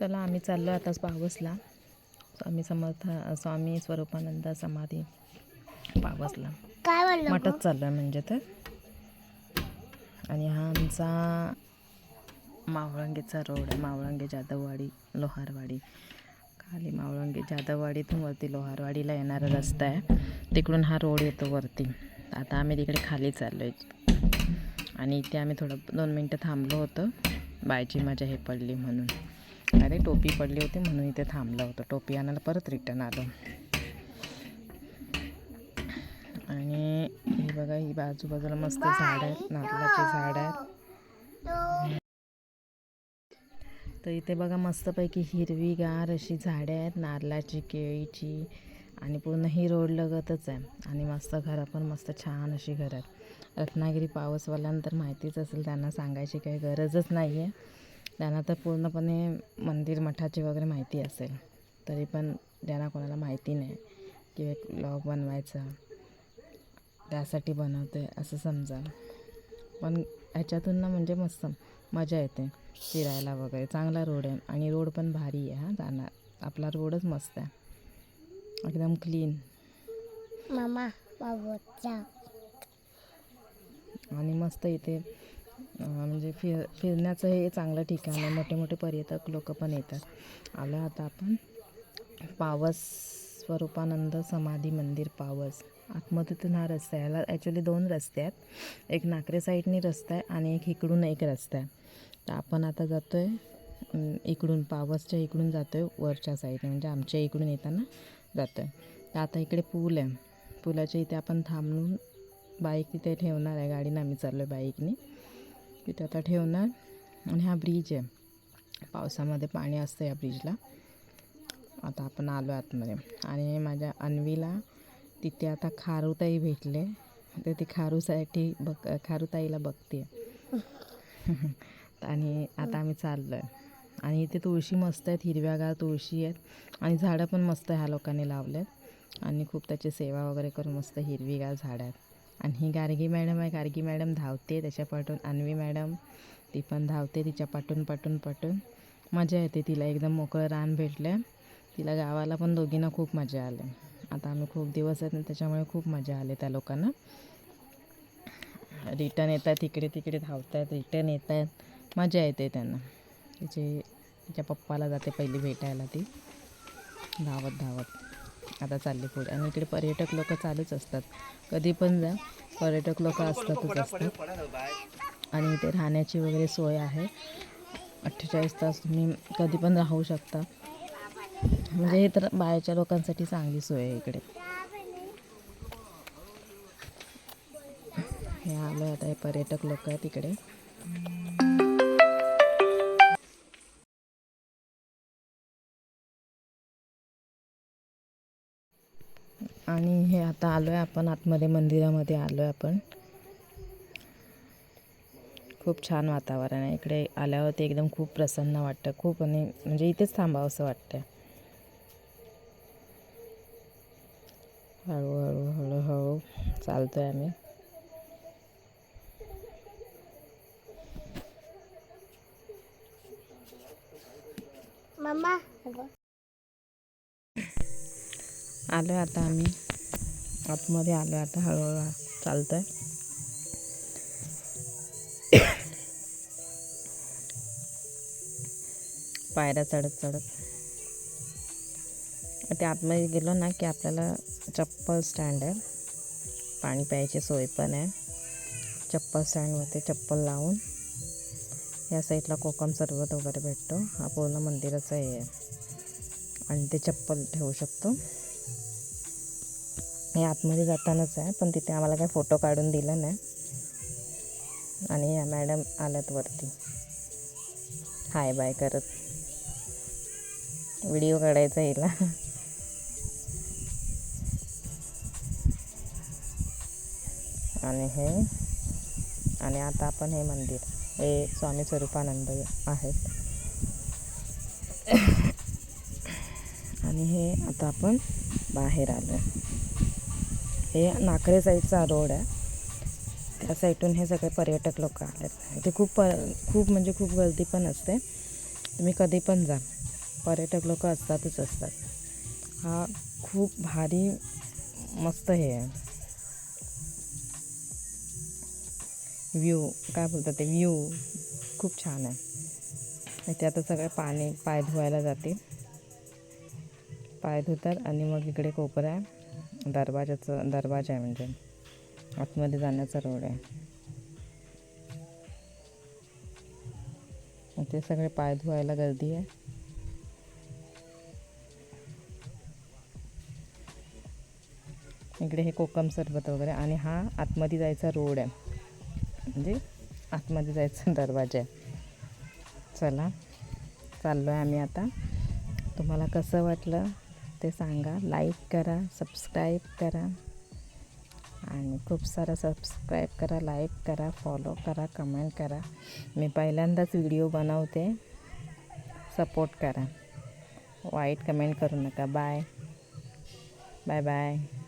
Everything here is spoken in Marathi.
चला आम्ही चाललो आताच पावसला. स्वामी समर्थ स्वामी स्वरूपानंद समाधी पावसला. काय मठच चाललो आहे म्हणजे तर. आणि हा आमचा मावळंगेचा रोड आहे. मावळंगे जाधववाडी लोहारवाडी. खाली मावळंगे जाधववाडीतून वरती लोहारवाडीला येणारा रस्ता आहे. तिकडून हा रोड येतो वरती. आता आम्ही तिकडे खाली चाललो आहे आणि इथे आम्ही थोडं दोन मिनटं थांबलो होतो. बायची मजा हे पडली म्हणून. अरे टोपी पडली होती म्हणून इथे थांबलं होतं. टोपी आणायला परत रिटर्न आलो. आणि हे बघा ही बाजूबाजूला मस्त झाड आहेत. नारळाची झाड आहेत. तर इथे बघा मस्तपैकी हिरवीगार अशी झाडे आहेत. नारळाची केळीची आणि पूर्ण ही रोड लगतच आहे. आणि मस्त घरं पण मस्त छान अशी घरं आहेत. रत्नागिरी पावसवाल्यांतर माहितीच असेल त्यांना सांगायची काही गरजच नाही आहे त्यांना तर पूर्णपणे मंदिर मठाची वगैरे माहिती असेल तरी पण ज्यांना कोणाला माहिती नाही किंवा एक ब्लॉग बनवायचा त्यासाठी बनवते असं समजा. पण ह्याच्यातून ना म्हणजे मस्त मजा येते फिरायला वगैरे. चांगला रोड आहे आणि रोड पण भारी आहे हा जाणार. आपला रोडच मस्त आहे. एकदम क्लीन मामा आणि मस्त इथे म्हणजे फिर फिरण्याचं हे चांगलं ठिकाण आहे. मोठे मोठे पर्यटक लोक पण येतात. आलं आता आपण पावस स्वरूपानंद समाधी मंदिर पावस. आतमधून हा रस्ता आहे. याला ॲक्च्युली दोन रस्ते आहेत. एक नाकरे साईडनी रस्ता आहे आणि एक इकडून एक रस्ता आहे. तर आपण आता जातो आहे इकडून पावसच्या इकडून जातो आहे वरच्या साईडने. म्हणजे आमच्या इकडून येताना जातो आहे तर आता इकडे पूल आहे. पुलाच्या इथे आपण थांबून बाईक तिथे ठेवणार आहे. गाडीनं आम्ही चाललो आहे बाईकने. तिथे आता ठेवणार. आणि हा ब्रिज आहे. पावसामध्ये पाणी असतं या ब्रिजला आता आपण आलो आतमध्ये. आणि माझ्या अन्वीला तिथे आता खारुताई भेटले. तर ती खारूसाठी बघ खारुताईला बघते. आणि आता आम्ही चाललो आहे आणि इथे तुळशी मस्त आहेत हिरव्यागार तुळशी आहेत. आणि झाडं पण मस्त ह्या लोकांनी लावले आहेत आणि खूप त्याची सेवा वगैरे करून मस्त हिरवीगार झाडं आहेत. आणि ही गार्गी मॅडम आहे. गार्गी मॅडम धावते त्याच्या पाठून. अन्वी मॅडम ती पण धावते तिच्या पाठून पाठून पाठून. मजा येते तिला. एकदम मोकळं रान भेटलं तिला गावाला पण दोघींना खूप मजा आली. आता आम्ही खूप दिवस आहेत ना त्याच्यामुळे खूप मजा आली त्या लोकांना. रिटर्न येत आहेत तिकडे धावत आहेत रिटर्न येत आहेत मजा येते त्यांना. तिचे तिच्या पप्पाला जाते पहिली भेटायला ती. धावत धावत. आता चालली पुढे आणि इकडे पर्यटक लोक चालूच असतात. कधी पण जा. पर्यटक लोक असतातच असतात. आणि इथे राहण्याची वगैरे सोय आहे. अठ्ठेचाळीस तास तुम्ही कधी पण राहू शकता. म्हणजे हे तर बाहेरच्या लोकांसाठी चांगली सोय आहे इकडे. हे आलं आता हे पर्यटक लोक आहेत इकडे. आणि हे आता आलो आहे आपण आतमध्ये मंदिरामध्ये आलो आहे आपण. खूप छान वातावरण आहे. इकडे आल्यावर ते एकदम खूप प्रसन्न वाटतं. खूप आणि म्हणजे इथेच थांबावं असं वाटतं हळूहळू हळूहळू चालतो आहे आम्ही. मम्मा आलो आहे आता आम्ही. आतमध्ये आलो आहे आता हळूहळू चालतं आहे पायऱ्या चढत चढत. ते आतमध्ये गेलो ना की आपल्याला चप्पल स्टँड आहे. पाणी प्यायची सोय पण आहे. चप्पल स्टँडवरती चप्पल लावून या साईडला कोकम सरबत वगैरे भेटतो. हा पूर्ण मंदिराचा हे आहे. आणि ते चप्पल ठेवू शकतो. हे आतमध्ये जातानाच आहे पण तिथे आम्हाला काही फोटो काढून दिला नाही. आणि या मॅडम आल्यात वरती. हाय बाय करत. व्हिडिओ काढायचा हिला. आणि हे आणि आता आपण हे मंदिर हे स्वामी स्वरूपानंद आहेत. आणि हे आता आपण बाहेर आलो हे नाकरे साईडचा रोड आहे. त्या साईडून हे सगळे पर्यटक लोक आलेत. इथे खूप प खूप म्हणजे खूप गर्दी पण असते. तुम्ही कधी पण जा. पर्यटक लोक असतातच असतात. हा खूप भारी मस्त हे आहे. व्ह्यू काय बोलतात ते? व्ह्यू खूप छान आहे. इथे आता सगळे पाणी पाय धुवायला जातील. पाय धुतात आणि मग इकडे कोपरा आहे. दरवाजाचं दरवाजा आहे म्हणजे. आतमध्ये जाण्याचा रोड आहे. ते सगळे पाय धुवायला गर्दी आहे. इकडे हे कोकम सरबत वगैरे आणि हा आतमध्ये जायचा रोड आहे. म्हणजे आतमध्ये जायचा दरवाजा आहे. चला चाललो आहे आम्ही आता. तुम्हाला कसं वाटलं? ते सांगा. लाईक करा सबस्क्राईब करा. आणि खूप सारं सबस्क्राईब करा लाईक करा फॉलो करा कमेंट करा. मी पहिल्यांदाच व्हिडिओ बनवते. सपोर्ट करा. वाईट कमेंट करू नका. Bye bye bye